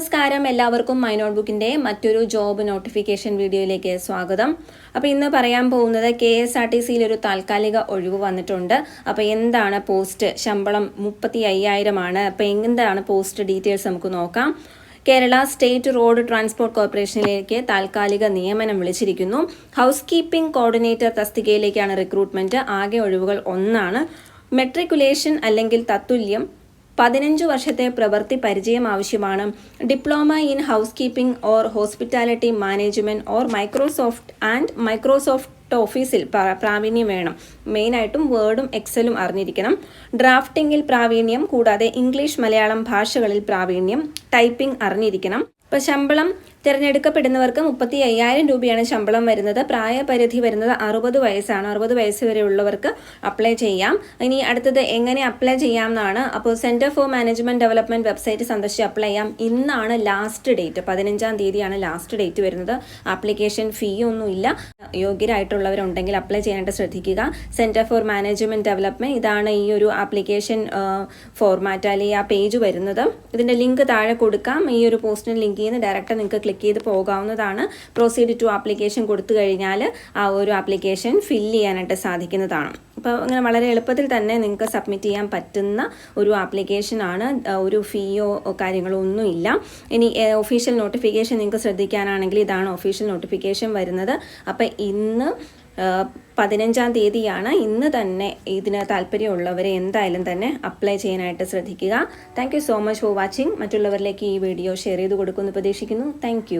നമസ്കാരം. എല്ലാവർക്കും മൈ നോട്ട്ബുക്കിന്റെ മറ്റൊരു ജോബ് നോട്ടിഫിക്കേഷൻ വീഡിയോയിലേക്ക് സ്വാഗതം. അപ്പോൾ ഇന്ന് പറയാൻ പോകുന്നത് കെ എസ് ആർ ടി സിയിൽ ഒരു താൽക്കാലിക ഒഴിവ് വന്നിട്ടുണ്ട്. അപ്പോൾ എന്താണ് പോസ്റ്റ്? ശമ്പളം മുപ്പത്തി അയ്യായിരമാണ് അപ്പോൾ എന്താണ് പോസ്റ്റ് ഡീറ്റെയിൽസ് നമുക്ക് നോക്കാം. കേരള സ്റ്റേറ്റ് റോഡ് ട്രാൻസ്പോർട്ട് കോർപ്പറേഷനിലേക്ക് താൽക്കാലിക നിയമനം വിളിച്ചിരിക്കുന്നു. ഹൗസ് കീപ്പിംഗ് കോർഡിനേറ്റർ തസ്തികയിലേക്കാണ് റിക്രൂട്ട്മെന്റ്. ആകെ ഒഴിവുകൾ ഒന്നാണ്. മെട്രിക്കുലേഷൻ അല്ലെങ്കിൽ തത്തുല്യം പതിനഞ്ച് വർഷത്തെ പ്രവൃത്തി പരിചയം ആവശ്യമാണ്. Diploma in house keeping or hospitality management or Microsoft and Microsoft ഓഫീസിൽ പ്ര- പ്രാവീണ്യം വേണം. മെയിനായിട്ടും വേർഡും എക്സലും അറിഞ്ഞിരിക്കണം. ഡ്രാഫ്റ്റിംഗിൽ പ്രാവീണ്യം കൂടാതെ ഇംഗ്ലീഷ് മലയാളം ഭാഷകളിൽ പ്രാവീണ്യം ടൈപ്പിംഗ് അറിഞ്ഞിരിക്കണം. ഇപ്പോൾ ശമ്പളം തിരഞ്ഞെടുക്കപ്പെടുന്നവർക്ക് മുപ്പത്തി അയ്യായിരം രൂപയാണ് ശമ്പളം വരുന്നത്. പ്രായപരിധി വരുന്നത് അറുപത് വയസ്സാണ്. അറുപത് വയസ്സ് വരെ ഉള്ളവർക്ക് അപ്ലൈ ചെയ്യാം. ഇനി അടുത്തത് എങ്ങനെ അപ്ലൈ ചെയ്യാം എന്നാണ് അപ്പോൾ centre for management development website സന്ദർശിച്ച് അപ്ലൈ ചെയ്യാം. ഇന്നാണ് ലാസ്റ്റ് ഡേറ്റ് പതിനഞ്ചാം തീയതിയാണ് ലാസ്റ്റ് ഡേറ്റ് വരുന്നത്. ആപ്ലിക്കേഷൻ ഫീ ഒന്നുമില്ല. യോഗ്യരായിട്ടുള്ളവരുണ്ടെങ്കിൽ അപ്ലൈ ചെയ്യാനായിട്ട് ശ്രദ്ധിക്കുക. സെന്റർ ഫോർ മാനേജ്മെന്റ് ഡെവലപ്മെന്റ് ഇതാണ് ഈ ഒരു ആപ്ലിക്കേഷൻ ഫോർമാറ്റ് അല്ലെങ്കിൽ ആ പേജ് വരുന്നത്. ഇതിന്റെ ലിങ്ക് താഴെ കൊടുക്കാം. ഈ ഒരു പോസ്റ്റിന് ലിങ്ക് ചെയ്യുന്ന ഡയറക്റ്റ് നിങ്ങൾക്ക് ക്ലിക്ക് ചെയ്ത് പോകാവുന്നതാണ്. പ്രൊസീഡ് ടു ആപ്ലിക്കേഷൻ കൊടുത്തു കഴിഞ്ഞാൽ ആ ഒരു ആപ്ലിക്കേഷൻ ഫില്ല് ചെയ്യാനായിട്ട് സാധിക്കുന്നതാണ്. അപ്പോൾ അങ്ങനെ വളരെ എളുപ്പത്തിൽ തന്നെ നിങ്ങൾക്ക് സബ്മിറ്റ് ചെയ്യാൻ പറ്റുന്ന ഒരു ആപ്ലിക്കേഷനാണ് ഒരു ഫീയോ കാര്യങ്ങളോ ഒന്നുമില്ല ഇനി ഒഫീഷ്യൽ നോട്ടിഫിക്കേഷൻ നിങ്ങൾക്ക് ശ്രദ്ധിക്കാനാണെങ്കിൽ ഇതാണ് ഒഫീഷ്യൽ നോട്ടിഫിക്കേഷൻ വരുന്നത്. അപ്പോൾ ഇന്ന് പതിനഞ്ചാം തീയതിയാണ് ഇന്ന് തന്നെ ഇതിന് താല്പര്യമുള്ളവരെ എന്തായാലും തന്നെ അപ്ലൈ ചെയ്യാനായിട്ട് ശ്രദ്ധിക്കുക. Thank so much for watching മറ്റുള്ളവരിലേക്ക് ഈ വീഡിയോ ഷെയർ ചെയ്ത് കൊടുക്കുമെന്ന് പ്രതീക്ഷിക്കുന്നു. താങ്ക്